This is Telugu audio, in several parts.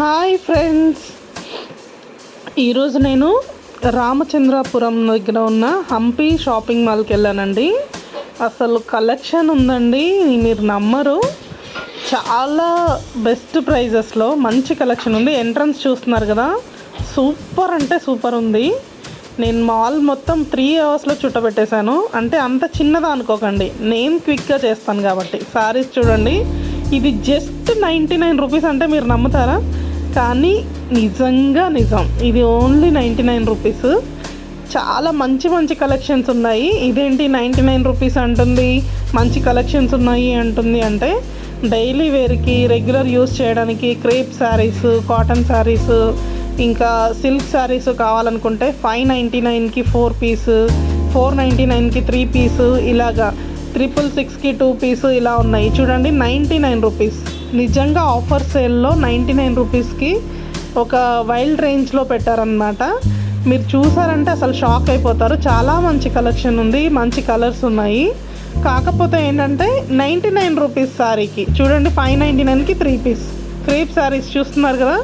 Hi friends. ఈరోజు నేను రామచంద్రాపురం దగ్గర ఉన్న హంపి షాపింగ్ మాల్కి వెళ్ళానండి. అసలు కలెక్షన్ ఉందండి మీరు నమ్మరు. చాలా బెస్ట్ ప్రైజెస్లో మంచి కలెక్షన్ ఉంది. ఎంట్రన్స్ చూస్తున్నారు కదా సూపర్ అంటే సూపర్ ఉంది. నేను మాల్ మొత్తం త్రీ అవర్స్లో చుట్టబెట్టేశాను. అంటే అంత చిన్నదా అనుకోకండి నేను క్విక్గా చేస్తాను కాబట్టి. సారీస్ చూడండి ఇది జస్ట్ నైంటీ నైన్ రూపీస్ అంటే మీరు నమ్ముతారా? కానీ నిజంగా నిజం. ఇది ఓన్లీ నైంటీ నైన్ రూపీస్ చాలా మంచి మంచి కలెక్షన్స్ ఉన్నాయి. ఇదేంటి నైంటీ నైన్ రూపీస్ అంటుంది? మంచి కలెక్షన్స్ ఉన్నాయి అంటుంది అంటే డైలీ వేర్కి రెగ్యులర్ యూస్ చేయడానికి క్రేప్ శారీస్ కాటన్ శారీస్ ఇంకా సిల్క్ శారీస్ కావాలనుకుంటే ఫైవ్ నైంటీ నైన్కి ఫోర్ పీస్ ఫోర్ నైంటీ నైన్కి త్రీ పీసు ఇలాగా త్రిపుల్ సిక్స్కి టూ పీస్ ఇలా ఉన్నాయి. చూడండి నైంటీ నైన్ రూపీస్ నిజంగా ఆఫర్ సేల్లో నైంటీ నైన్ రూపీస్కి ఒక వైల్డ్ రేంజ్లో పెట్టారనమాట మీరు చూసారంటే అసలు షాక్ అయిపోతారు. చాలా మంచి కలెక్షన్ ఉంది మంచి కలర్స్ ఉన్నాయి. కాకపోతే ఏంటంటే నైంటీ నైన్ రూపీస్ శారీకి చూడండి ఫైవ్ నైంటీ నైన్కి త్రీ పీస్. క్రేప్ శారీస్ చూస్తున్నారు కదా?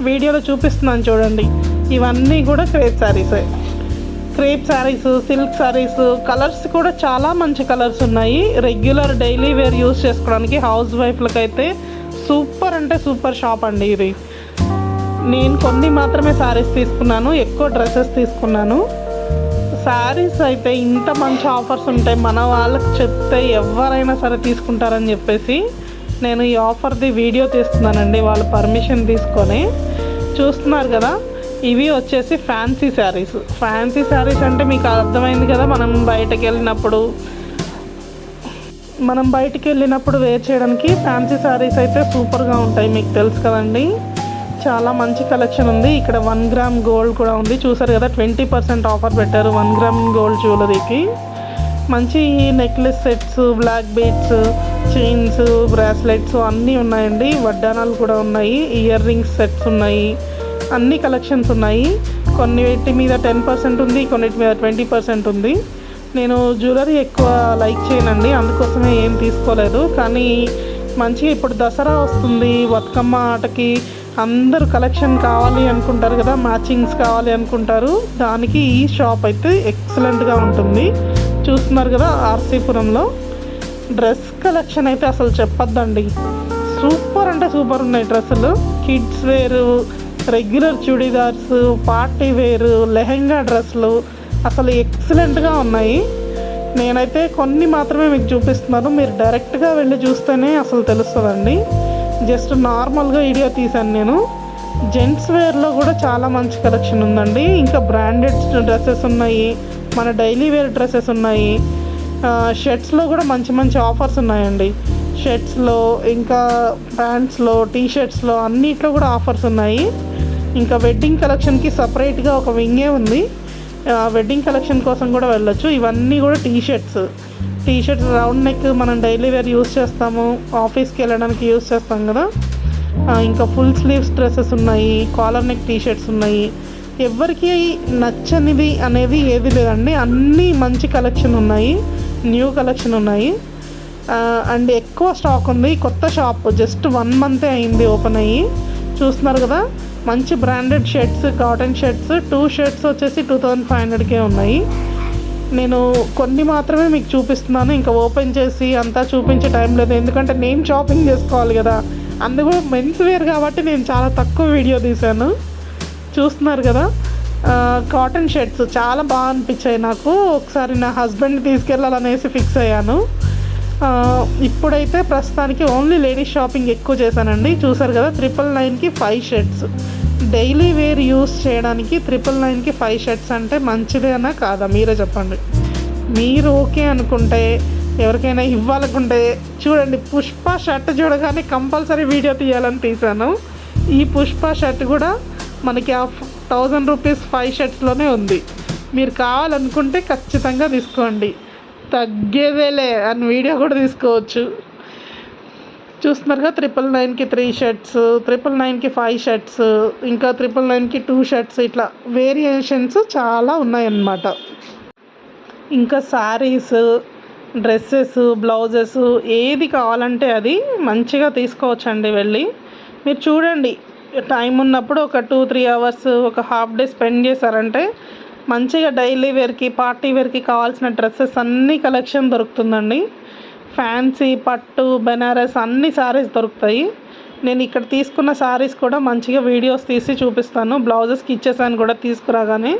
వీడియోలో చూపిస్తున్నాను చూడండి. ఇవన్నీ కూడా crepe శారీసే crepe sarees silk sarees colours కూడా చాలా మంచి కలర్స్ ఉన్నాయి. రెగ్యులర్ డైలీ వేర్ యూస్ చేసుకోవడానికి హౌస్ వైఫ్లకు అయితే సూపర్ అంటే సూపర్ షాప్ అండి ఇది. నేను కొన్ని మాత్రమే శారీస్ తీసుకున్నాను ఎక్కువ డ్రెస్సెస్ తీసుకున్నాను. శారీస్ అయితే ఇంత మంచి ఆఫర్స్ ఉంటాయి. మన వాళ్ళకి చెప్తే ఎవరైనా సరే తీసుకుంటారని చెప్పేసి నేను ఈ ఆఫర్ది వీడియో తీస్తున్నానండి. వాళ్ళ పర్మిషన్ తీసుకొని. చూస్తున్నారు కదా? ఇవి వచ్చేసి ఫ్యాన్సీ శారీస్ ఫ్యాన్సీ శారీస్ అంటే మీకు అర్థమైంది కదా మనం బయటకు వెళ్ళినప్పుడు. మనం బయటికి వెళ్ళినప్పుడు వేర్ చేయడానికి ఫ్యాన్సీ శారీస్ అయితే సూపర్గా ఉంటాయి మీకు తెలుసు కదండి. చాలా మంచి కలెక్షన్ ఉంది. ఇక్కడ వన్ గ్రామ్ గోల్డ్ కూడా ఉంది. చూసారు కదా ట్వంటీ పర్సెంట్ ఆఫర్ పెట్టారు వన్ గ్రామ్ గోల్డ్ జ్యువెలరీకి మంచి necklace sets black beads chains bracelets అన్నీ ఉన్నాయండి. వడ్డానాలు కూడా ఉన్నాయి. ఇయర్ రింగ్స్ సెట్స్ ఉన్నాయి. అన్ని కలెక్షన్స్ ఉన్నాయి. కొన్నిటి మీద టెన్ పర్సెంట్ ఉంది కొన్నిటి మీద ట్వంటీ పర్సెంట్ ఉంది. నేను జ్యువెలరీ ఎక్కువ లైక్ చేయనండి అందుకోసమే ఏం తీసుకోలేదు. కానీ మంచిగా ఇప్పుడు దసరా వస్తుంది బతుకమ్మ ఆటకి అందరు కలెక్షన్ కావాలి అనుకుంటారు కదా మ్యాచింగ్స్ కావాలి అనుకుంటారు. దానికి ఈ షాప్ అయితే ఎక్సలెంట్గా ఉంటుంది. చూస్తున్నారు కదా ఆర్సీపురంలో. డ్రెస్ కలెక్షన్ అయితే అసలు చెప్పొద్దండి. సూపర్ అంటే సూపర్ ఉన్నాయి డ్రెస్సులు. కిడ్స్ వేరు రెగ్యులర్ చుడీదార్స్ పార్టీ వేరు లెహెంగా డ్రెస్సులు అసలు ఎక్సలెంట్గా ఉన్నాయి. నేనైతే కొన్ని మాత్రమే మీకు చూపిస్తున్నాను. మీరు డైరెక్ట్గా వెళ్ళి చూస్తేనే అసలు తెలుస్తుందండి. జస్ట్ నార్మల్గా వీడియో తీశాను నేను. జెంట్స్ వేర్లో కూడా చాలా మంచి కలెక్షన్ ఉందండి. ఇంకా బ్రాండెడ్ డ్రెస్సెస్ ఉన్నాయి. మన డైలీ వేర్ డ్రెస్సెస్ ఉన్నాయి. షర్ట్స్లో కూడా మంచి మంచి ఆఫర్స్ ఉన్నాయండి. షర్ట్స్లో ఇంకా ప్యాంట్స్లో టీ షర్ట్స్లో అన్నిట్లో కూడా ఆఫర్స్ ఉన్నాయి. ఇంకా వెడ్డింగ్ కలెక్షన్కి సపరేట్గా ఒక వింగే ఉంది. వెడ్డింగ్ కలెక్షన్ కోసం కూడా వెళ్ళొచ్చు. ఇవన్నీ కూడా T shirts T shirts round neck మనం డైలీ వేర్ యూస్ చేస్తాము. ఆఫీస్కి వెళ్ళడానికి యూస్ చేస్తాం కదా. ఇంకా ఫుల్ స్లీవ్స్ డ్రెస్సెస్ ఉన్నాయి. కాలర్ నెక్ టీ షర్ట్స్ ఉన్నాయి. ఎవరికి నచ్చనిది అనేది ఏది లేదండి. అన్నీ మంచి కలెక్షన్ ఉన్నాయి. న్యూ కలెక్షన్ ఉన్నాయి. అండ్ ఎక్కువ స్టాక్ ఉంది. కొత్త షాప్ జస్ట్ వన్ మంతే అయింది ఓపెన్ అయ్యి. చూస్తున్నారు కదా మంచి branded shirts cotton shirts two shirts వచ్చేసి టూ థౌజండ్ ఫైవ్ హండ్రెడ్కే ఉన్నాయి. నేను కొన్ని మాత్రమే మీకు చూపిస్తున్నాను. ఇంకా ఓపెన్ చేసి అంతా చూపించే టైం లేదు. ఎందుకంటే నేను షాపింగ్ చేసుకోవాలి కదా. అందుకు మెన్స్ వేర్ కాబట్టి నేను చాలా తక్కువ వీడియో తీశాను. చూస్తున్నారు కదా కాటన్ షర్ట్స్ చాలా బాగా అనిపించాయి నాకు. ఒకసారి నా హస్బెండ్ తీసుకెళ్ళాలనేసి ఫిక్స్ అయ్యాను. ఇప్పుడైతే ప్రస్తుతానికి ఓన్లీ లేడీస్ షాపింగ్ ఎక్కువ చేశానండి. చూసారు కదా ట్రిపుల్ నైన్కి five shirts daily wear use చేయడానికి ట్రిపుల్ నైన్కి ఫైవ్ షర్ట్స్ అంటే మంచిదేనా కాదా? మీరే చెప్పండి. మీరు ఓకే అనుకుంటే ఎవరికైనా ఇవ్వాలనుకుంటే చూడండి పుష్ప షర్ట్ చూడగానే కంపల్సరీ వీడియో తీయాలని తీశాను. ఈ పుష్ప షర్ట్ కూడా మనకి ఆ థౌజండ్ రూపీస్ ఫైవ్ షర్ట్స్లోనే ఉంది. మీరు కావాలనుకుంటే ఖచ్చితంగా తీసుకోండి. తగ్గేదేలే అని వీడియో కూడా తీసుకోవచ్చు. చూస్తున్నారుగా త్రిపుల్ నైన్కి త్రీ షర్ట్స్ త్రిపుల్ నైన్కి ఫైవ్ షర్ట్స్ ఇంకా త్రిపుల్ నైన్కి టూ షర్ట్స్ ఇట్లా వేరియేషన్స్ చాలా ఉన్నాయన్నమాట. ఇంకా శారీస్ డ్రెస్సెస్ బ్లౌజెస్ ఏది కావాలంటే అది మంచిగా తీసుకోవచ్చండి వెళ్ళి. మీరు చూడండి టైం ఉన్నప్పుడు ఒక టూ త్రీ అవర్స్ ఒక హాఫ్ డే స్పెండ్ చేశారంటే మంచిగా డైలీ వేర్కి పార్టీ వేర్కి కావాల్సిన డ్రెస్సెస్ అన్ని కలెక్షన్ దొరుకుతుందండి. ఫ్యాన్సీ పట్టు బెనారస్ అన్ని సారీస్ దొరుకుతాయి. నేను ఇక్కడ తీసుకున్న సారీస్ కూడా మంచిగా వీడియోస్ తీసి చూపిస్తాను. బ్లౌజెస్కి ఇచ్చేసాను కూడా తీసుకురాగానే.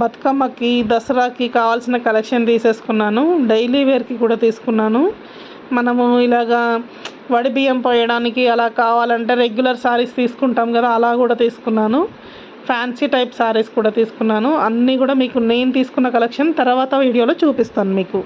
బతుకమ్మకి దసరాకి కావాల్సిన కలెక్షన్ తీసేసుకున్నాను. డైలీ వేర్కి కూడా తీసుకున్నాను. మనము ఇలాగా వడి బియ్యం పోయడానికి అలా కావాలంటే రెగ్యులర్ శారీస్ తీసుకుంటాం కదా అలా కూడా తీసుకున్నాను. ఫ్యాన్సీ టైప్ సారీస్ కూడా తీసుకున్నాను. అన్నీ కూడా మీకు నేను తీసుకున్న కలెక్షన్ తర్వాత వీడియోలో చూపిస్తాను మీకు.